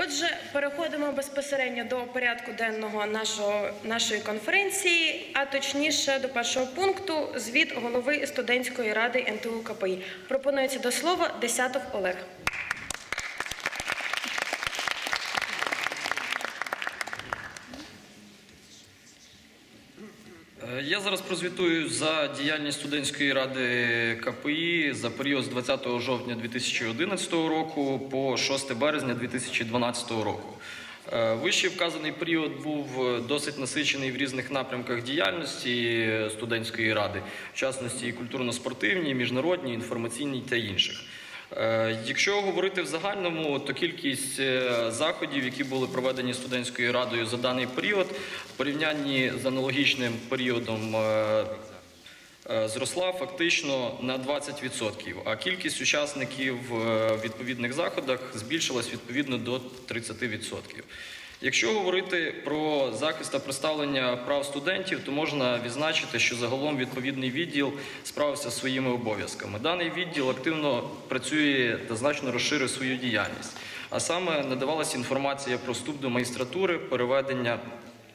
Отже, переходимо безпосередньо до порядку денного нашого, нашої конференції, а точніше до першого пункту звіт голови студентської ради НТУ КПІ. Пропонується до слова Десятов Олег. Я зараз прозвітую за діяльність студентської ради КПІ за період з 20 жовтня 2011 року по 6 березня 2012 року. Е, Вищий вказаний період був е, досить насичений в різних напрямках діяльності студентської ради, в частності і культурно-спортивній, міжнародній, інформаційній та інших. Е, Якщо говорити в загальному, то кількість е, заходів, які були проведені студентською радою за даний період, в порівнянні з аналогічним періодом. е, Зросла фактично на 20%, а кількість учасників в відповідних заходах збільшилась відповідно до 30%. Якщо говорити про захист та представлення прав студентів, то можна відзначити, що загалом відповідний відділ справився зі своїми обов'язками. Даний відділ активно працює та значно розширив свою діяльність. А саме надавалася інформація про вступ до магістратури, переведення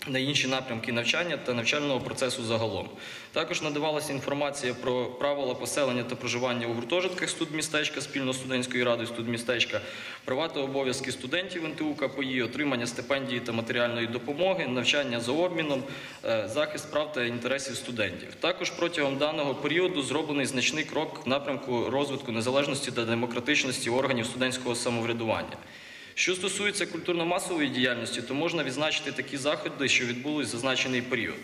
на інші напрямки навчання та навчального процесу загалом. Також надавалася інформація про правила поселення та проживання у гуртожитках студмістечка спільно з студентською радою студмістечка, права та обов'язки студентів НТУ КПІ, отримання стипендії та матеріальної допомоги, навчання за обміном, е, захист прав та інтересів студентів. Також протягом даного періоду зроблений значний крок в напрямку розвитку незалежності та демократичності органів студентського самоврядування. Що стосується культурно-масової діяльності, то можна відзначити такі заходи, що відбулись зазначений період.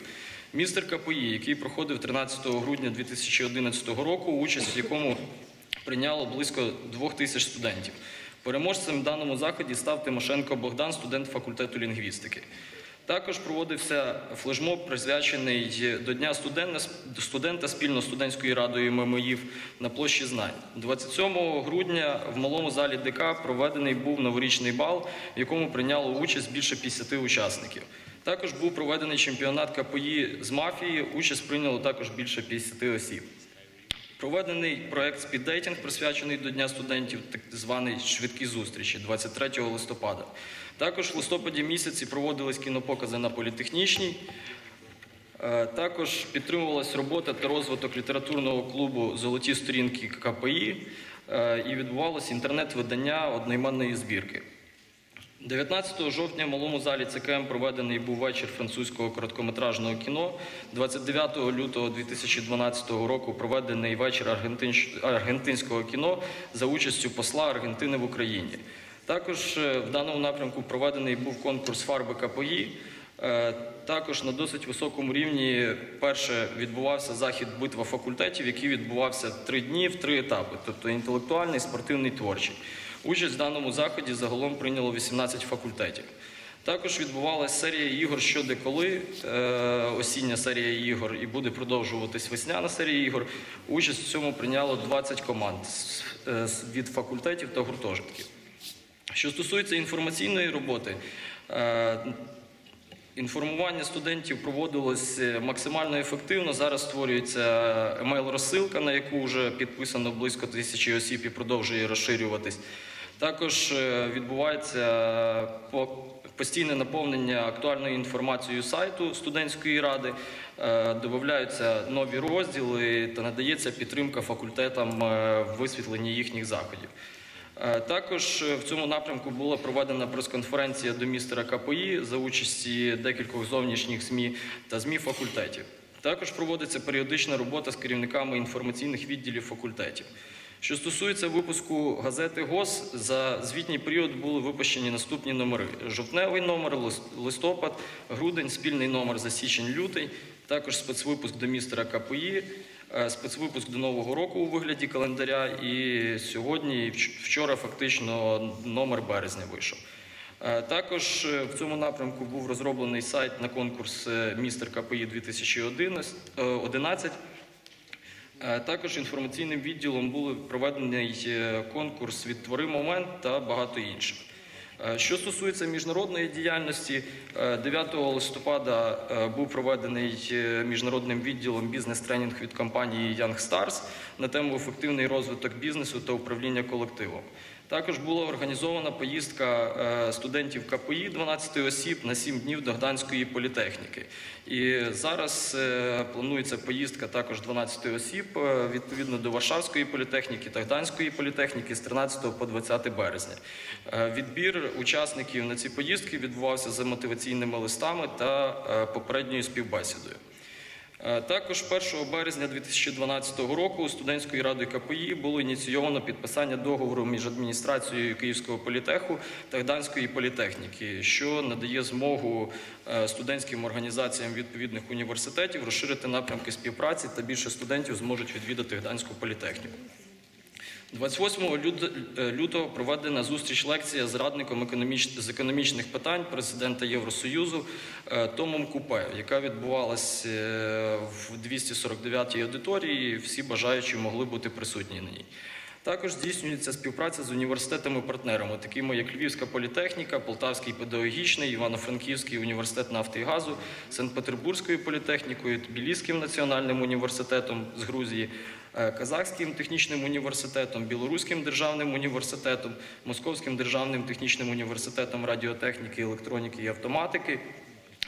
Містер КПІ, який проходив 13 грудня 2011 року, участь в якому прийняло близько двох тисяч студентів. Переможцем в даному заході став Тимошенко Богдан, студент факультету лінгвістики. Також проводився флешмоб, присвячений до Дня студента, спільно з студентською радою ММІів на площі Знань. 27 грудня в малому залі ДК проведений був новорічний бал, в якому прийняло участь більше 50 учасників. Також був проведений чемпіонат КПІ з мафії. Участь прийняло також більше 50 осіб. Проведений проект «Спіддейтинг», присвячений до Дня студентів, так званий швидкі зустрічі 23 листопада. Також в листопаді місяці проводились кінопокази на політехнічній. Е, Також підтримувалась робота та розвиток літературного клубу Золоті сторінки КПІ е, і відбувалося інтернет-видання одноіменної збірки. 19 жовтня в малому залі ЦКМ проведений був вечір французького короткометражного кіно. 29 лютого 2012 року проведений вечір аргентинського кіно за участю посла Аргентини в Україні. Також е, в даному напрямку проведений був конкурс фарби КПІ. Е, Також на досить високому рівні перше відбувався захід битва факультетів, який відбувався три дні в три етапи, тобто інтелектуальний, спортивний, творчий. Участь в даному заході загалом прийняло 18 факультетів. Також відбувалася серія ігор щодо коли, е, осіння серія ігор, і буде продовжуватись весняна серія ігор. Участь в цьому прийняло 20 команд е, від факультетів та гуртожитків. Що стосується інформаційної роботи, е, інформування студентів проводилось максимально ефективно. Зараз створюється емейл-розсилка, на яку вже підписано близько тисячі осіб і продовжує розширюватись. Також е, відбувається постійне наповнення актуальною інформацією сайту студентської ради, е, додаються нові розділи та надається підтримка факультетам е, в висвітленні їхніх заходів. Також в цьому напрямку була проведена прес-конференція до містера КПІ за участі декількох зовнішніх ЗМІ та ЗМІ факультетів. Також проводиться періодична робота з керівниками інформаційних відділів факультетів. Що стосується випуску газети ГОС, за звітній період були випущені наступні номери: жовтневий номер, листопад, грудень, спільний номер за січень-лютий, також спецвипуск до містера КПІ, е, спецвипуск до Нового року у вигляді календаря. І сьогодні, і вчора, фактично, номер березня вийшов. Е, Також е, в цьому напрямку був розроблений сайт на конкурс Містер КПІ 2011. Е, Також інформаційним відділом був проведений е, конкурс «Відтвори момент та багато інших. Е, Що стосується міжнародної діяльності, е, 9 листопада був проведений міжнародним відділом бізнес-тренінг від компанії Young Stars на тему ефективний розвиток бізнесу та управління колективом. Також була організована поїздка е, студентів КПІ 12 осіб на 7 днів до Гданської політехніки. І зараз е, планується поїздка також 12 осіб е, відповідно до Варшавської політехніки та Гданської політехніки з 13 по 20 березня. Відбір учасників на ці поїздки відбувався за мотиваційними листами та попередньою співбесідою. Е, Також 1 березня 2012 року студентською радою КПІ було ініційовано підписання договору між адміністрацією Київського політеху та Гданської політехніки, що надає змогу е, студентським організаціям відповідних університетів розширити напрямки співпраці та більше студентів зможуть відвідати Гданську політехніку. 28 люд- е, лютого проведена зустріч лекція з радником з економічних питань президента Євросоюзу е, Томом Купе, яка відбувалась е, в 249-й аудиторії. Всі бажаючі могли бути присутні на ній. Також здійснюється співпраця з університетами-партнерами, такими як Львівська політехніка, Полтавський педагогічний, Івано-Франківський університет нафти і газу, Санкт-Петербурзькою політехнікою, Тбіліським національним університетом з Грузії, Казахським технічним університетом, Білоруським державним університетом, Московським державним технічним університетом радіотехніки, електроніки і автоматики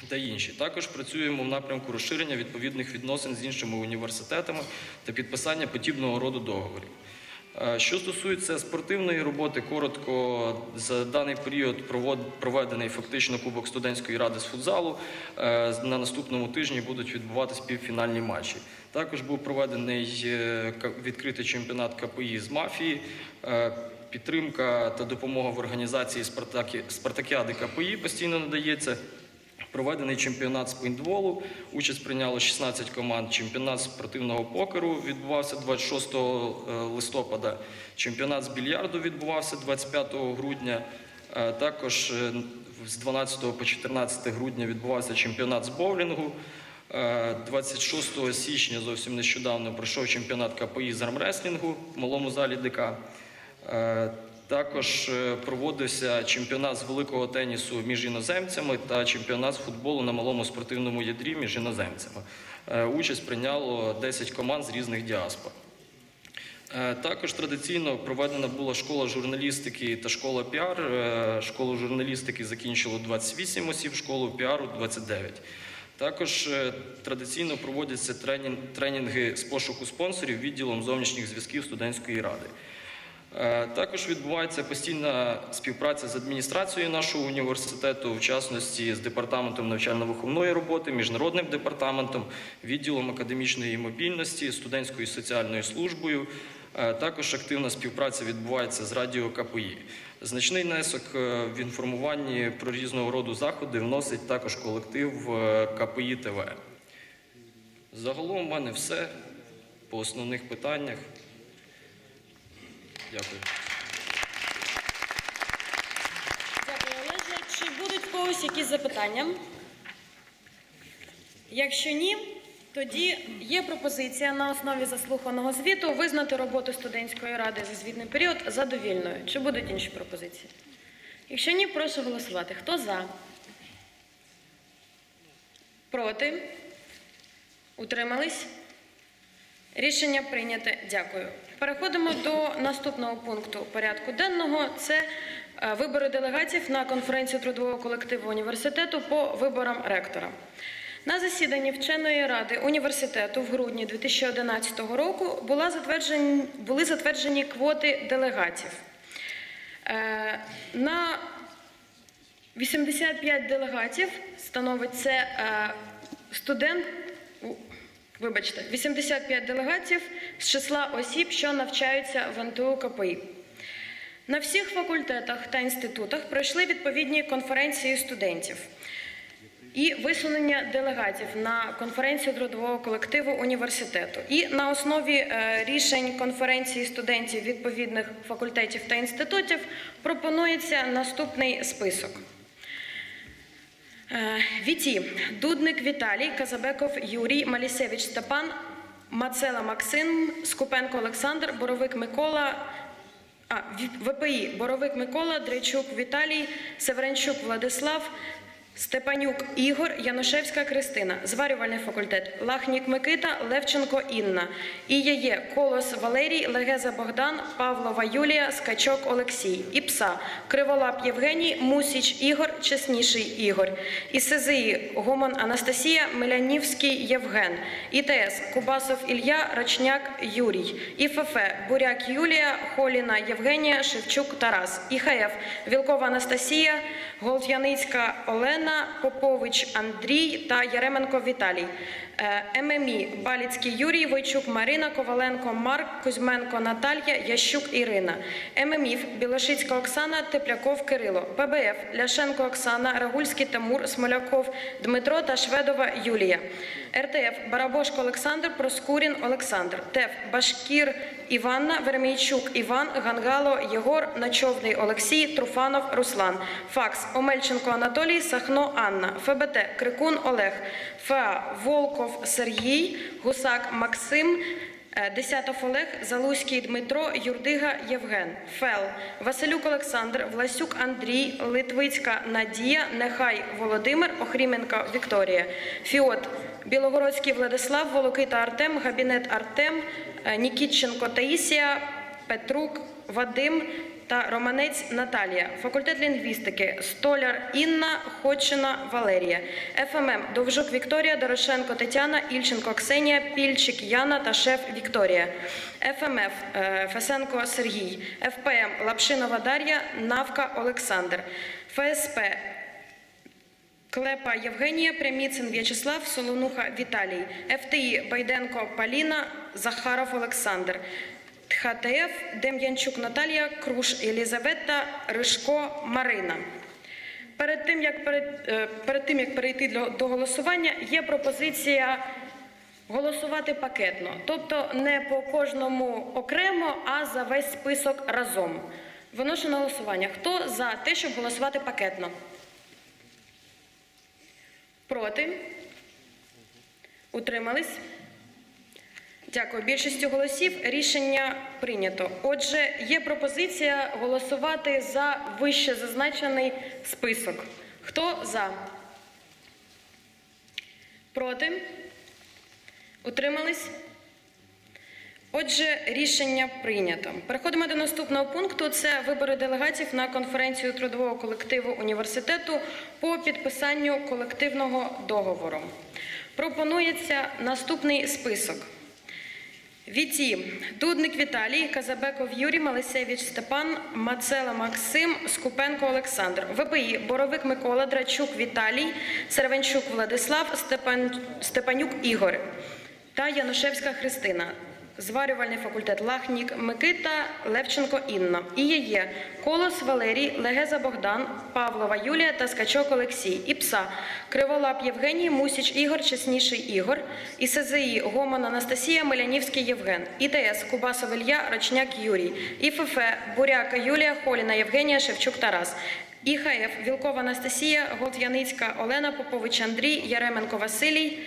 та інші. Також працюємо в напрямку розширення відповідних відносин з іншими університетами та підписання подібного роду договорів. Е, Що стосується спортивної роботи, коротко за даний період проведений фактично Кубок студентської ради з футзалу. Е, На наступному тижні будуть відбуватися півфінальні матчі. Також був проведений е, відкритий чемпіонат КПІ з мафії. Е, Підтримка та допомога в організації спартакіади КПІ постійно надається. Проведений чемпіонат з пейнтболу. Участь прийняло 16 команд. Чемпіонат спортивного покеру відбувався 26 е, листопада. Чемпіонат з більярду відбувався 25 грудня. Також з 12 по 14 грудня відбувався чемпіонат з боулінгу. Е, 26 січня зовсім нещодавно пройшов чемпіонат КПІ з армреслінгу в малому залі ДК. Е, Також е, проводився чемпіонат з великого тенісу між іноземцями та чемпіонат з футболу на малому спортивному ядрі між іноземцями. Е, Участь прийняло 10 команд з різних діаспор. Е, Також традиційно проведена була школа журналістики та школа піар. Е, Школу журналістики закінчило 28 осіб, школу піару 29. Також е, традиційно проводяться тренінги з пошуку спонсорів відділом зовнішніх зв'язків студентської ради. Е, Також відбувається постійна співпраця з адміністрацією нашого університету, в частності з департаментом навчально-виховної роботи, міжнародним департаментом, відділом академічної мобільності, студентською соціальною службою. Е, Також активна співпраця відбувається з радіо КПІ. Значний внесок е, в інформуванні про різного роду заходи вносить також колектив КПІ ТВ. Загалом в мене все по основних питаннях. Дякую. Дякую, Олеже. Чи будуть в когось якісь запитання? Якщо ні, тоді є пропозиція на основі заслуханого звіту визнати роботу студентської ради за звітний період задовільною. Чи будуть інші пропозиції? Якщо ні, прошу голосувати. Хто за? Проти? Утримались? Рішення прийняте. Дякую. Переходимо до наступного пункту порядку денного. Це е, вибори делегатів на конференцію трудового колективу університету по виборам ректора. На засіданні вченої ради університету в грудні 2011 року була затверджені, були затверджені квоти делегатів. Е, На 85 делегатів становить це е, студент. Вибачте, 85 делегатів з числа осіб, що навчаються в НТУ КПІ. На всіх факультетах та інститутах пройшли відповідні конференції студентів і висунення делегатів на конференцію трудового колективу університету. І на основі е, рішень конференції студентів відповідних факультетів та інститутів пропонується наступний список. Е, Віті, Дудник Віталій, Казабеков Юрій, Малісевич Степан, Мацела Максим, Скупенко Олександр, Боровик Микола, а, ВПІ, Боровик Микола, Дрейчук Віталій, Северенчук Владислав, Степанюк Ігор, Янушевська Кристина, зварювальний факультет, Лахнік Микита, Левченко Інна, Ієє, Колос Валерій, Легеза Богдан, Павлова Юлія, Скачок Олексій, Іпса, Криволап Євгеній, Мусіч Ігор, Чесніший Ігор, ІСЗІ, Гомон Анастасія, Мелянівський Євген, ІТС, Кубасов Ілля, Рочняк Юрій, ІФФ, Буряк Юлія, Холіна Євгенія, Шевчук Тарас, ІХФ, Вілкова Анастасія, Голтяницька Олена, Попович Андрій та Яременко Віталій. Е, ММІ Баліцький Юрій, Войчук Марина, Коваленко Марк, Кузьменко Наталія, Ящук Ірина. ММІФ Білошицька Оксана, Тепляков Кирило. ПБФ Ляшенко Оксана, Рагульський Тамур, Смоляков Дмитро та Шведова Юлія. РТФ Барабошко Олександр, Проскурін Олександр. ТЕФ Башкір Іванна, Веремійчук Іван, Гангало Єгор, Ночовний Олексій, Труфанов Руслан. ФАКС Омельченко Анатолій, Сахно Анна. ФБТ Крикун Олег. ФА Волков Сергій, Гусак Максим. Е, Десятов Олег, Залузький Дмитро, Юрдига Євген, Фел, Василюк Олександр, Власюк Андрій, Литвицька Надія, Нехай Володимир, Охріменко Вікторія, Фіот, Білогородський Владислав, Волокита Артем, Габінет Артем, е, Нікітченко Таїсія, Петрук Вадим та Романець Наталія. Факультет лінгвістики Столяр Інна, Ходчина Валерія. ФММ Довжук Вікторія, Дорошенко Тетяна, Ільченко Ксенія, Пільчик Яна та шеф Вікторія. ФМФ е, Фесенко Сергій. ФПМ Лапшинова Дар'я, Навка Олександр. ФСП Клепа Євгенія, Пряміцин В'ячеслав, Солонуха Віталій, ФТІ Байденко Поліна, Захаров Олександр, ТХТФ Дем'янчук Наталія, Круш Єлізавета, Ришко Марина. Перед тим, як, перед, е, перед тим, як перейти до голосування, є пропозиція голосувати пакетно. Тобто не по кожному окремо, а за весь список разом. Виношу на голосування. Хто за те, щоб голосувати пакетно? Проти? Утримались? Дякую. Більшістю голосів рішення прийнято. Отже, є пропозиція голосувати за вище зазначений список. Хто за? Проти? Утримались? Отже, рішення прийнято. Переходимо до наступного пункту. Це вибори делегатів на конференцію трудового колективу університету по підписанню колективного договору. Пропонується наступний список. Віті, Дудник Віталій, Казабеков Юрій, Малисевич Степан, Мацела Максим, Скупенко Олександр. ВПІ Боровик Микола, Драчук Віталій, Сервенчук Владислав, Степан... Степанюк Ігор та Янушевська Христина. Зварювальний факультет Лахнік Микита, Левченко Інна. Ієє Колос Валерій, Легеза Богдан, Павлова Юлія та Скачок Олексій. Іпса Криволап Євгеній, Мусіч Ігор, Чесніший Ігор. ІСЗІ Гомон Анастасія, Мелянівський Євген. ІТС Кубасов Ілья, Рочняк Юрій. ІФФ Буряка Юлія, Холіна Євгенія, Шевчук Тарас. ІХФ Вілкова Анастасія, Голт'яницька Олена, Попович Андрій, Яременко Василій.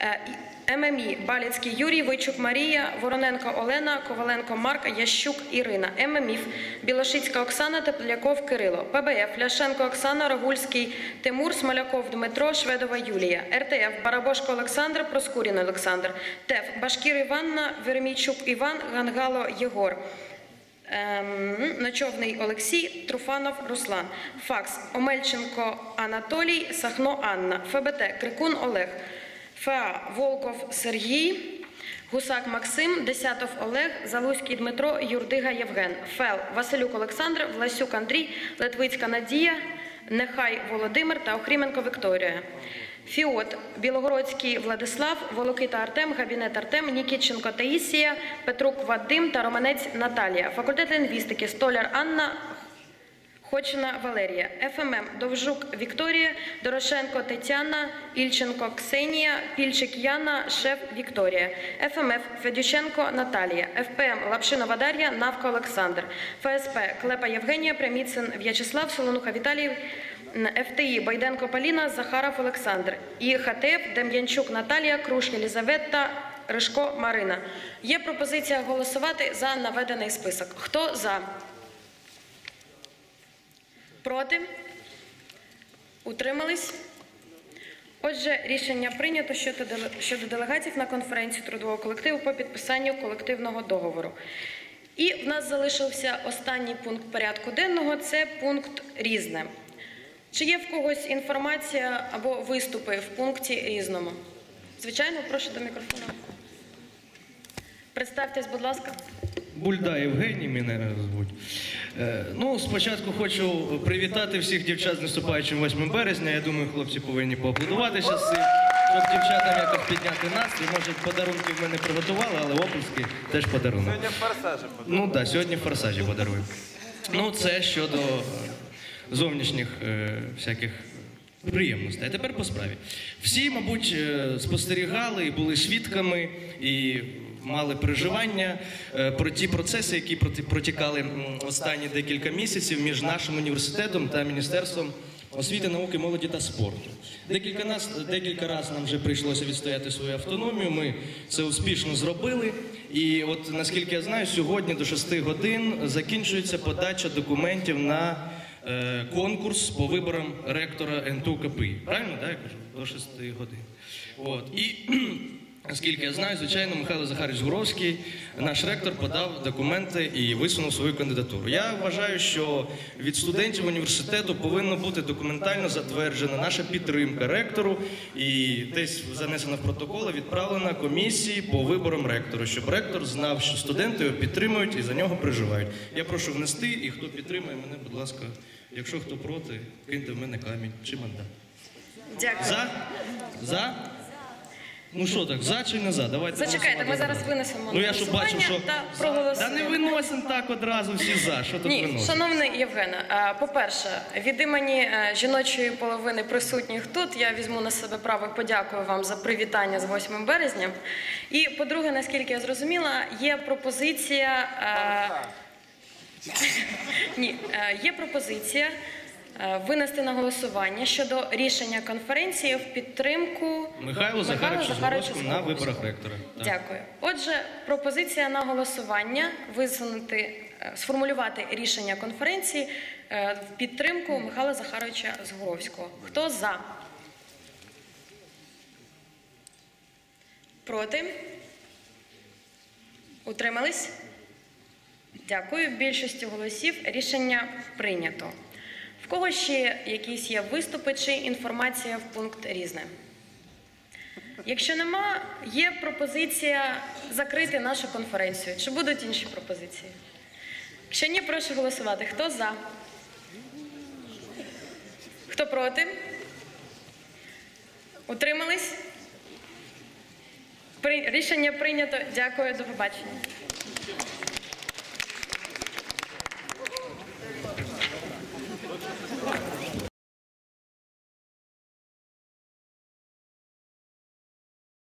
Е, і- ММІ Баліцький Юрій, Войчук Марія, Вороненко Олена, Коваленко Марк, Ящук Ірина. ММІФ Білошицька Оксана, Тепляков Кирило. ПБФ Ляшенко Оксана, Рогульський Тимур, Смоляков Дмитро, Шведова Юлія. РТФ Барабошко Олександр, Проскурін Олександр. ТЕФ Башкір Іванна, Веремійчук Іван, Гангало Єгор. Ем, Ночовний Олексій, Труфанов Руслан. Факс Омельченко Анатолій, Сахно Анна. ФБТ Крикун Олег. ФА Волков Сергій. Гусак Максим, Десятов Олег, Залузький Дмитро, Юрдига Євген, Фел, Василюк Олександр, Власюк Андрій, Литвицька Надія, Нехай Володимир та Охріменко Вікторія. Фіот, Білогородський Владислав, Волокита Артем, Габінет Артем, Нікітченко Таїсія, Петрук Вадим та Романець Наталія. Факультет лінгвістики. Столяр Анна, Хочина Валерія, ФММ Довжук Вікторія, Дорошенко Тетяна, Ільченко Ксенія, Пільчик Яна, Шеф Вікторія, ФМФ Федюченко Наталія, ФПМ Лапшинова Дар'я, Навка Олександр, ФСП Клепа Євгенія, Пряміцин В'ячеслав, Солонуха Віталій, ФТІ Байденко Поліна, Захаров Олександр. І ХТФ Дем'янчук Наталія, Круш Єлізавета, Ришко Марина. Є пропозиція голосувати за наведений список. Хто за? Проти? Утримались? Отже, рішення прийнято щодо деле- делегатів на конференцію трудового колективу по підписанню колективного договору. І в нас залишився останній пункт порядку денного це пункт різне. Чи є в когось інформація або виступи в пункті різному? Звичайно, прошу до мікрофону. Представтесь, будь ласка. Бульда Євгеній мене звуть. Е, ну, спочатку хочу привітати всіх дівчат з наступаючим 8 березня. Я думаю, хлопці повинні поаплодувати зараз, цим, щоб дівчатам якось підняти настрій. Може, подарунки в мене приготували, але оплески теж подарунок. Сьогодні форсажі Ну так, сьогодні форсажі подарую. Ну, це щодо е, зовнішніх е, всяких приємностей. А тепер по справі. Всі, мабуть, е, спостерігали і були свідками і мали переживання е, про ті процеси, які протікали останні декілька місяців між нашим університетом та міністерством. Освіти, науки, молоді та спорту. Декілька нас декілька разів нам вже прийшлося відстояти свою автономію. Ми це успішно зробили. І от наскільки я знаю, сьогодні до 6 годин закінчується подача документів на е, конкурс по виборам ректора НТУ КПІ. Правильно, так, я кажу? До 6 годин. От. І Наскільки я знаю, звичайно, Михайло Захарович Гуровський, наш ректор, подав документи і висунув свою кандидатуру. Я вважаю, що від студентів університету повинна бути документально затверджена наша підтримка ректору і десь занесена в протоколи, відправлена комісії по виборам ректора, щоб ректор знав, що студенти його підтримують і за нього переживають. Я прошу внести, і хто підтримує мене, будь ласка, якщо хто проти, киньте в мене камінь чи мандат. Дякую. За? За? Ну що так, за чи не за? Давайте Зачекайте, ми зараз винесемо Ну я ж бачив, що та Та не виносимо так одразу всі за. Що тут Ні, виносимо? шановний Євгене, е, по-перше, від імені е, жіночої половини присутніх тут я візьму на себе право подякую вам за привітання з 8 березня. І по-друге, наскільки я зрозуміла, є пропозиція. е, Ні, є пропозиція винести на голосування щодо рішення конференції в підтримку Михайло Захаровичу Захаровича Згоровському на виборах ректора. Дякую. Отже, пропозиція на голосування висунути, е, сформулювати рішення конференції е, в підтримку Михайла Захаровича Згоровського. Хто за? Проти? Утримались? Дякую. Більшістю голосів рішення прийнято. В кого ще якісь є виступи чи інформація в пункт різне? Якщо нема, є пропозиція закрити нашу конференцію. Чи будуть інші пропозиції? Якщо ні, прошу голосувати. Хто за? Хто проти? Утримались? Рішення прийнято. Дякую, до побачення.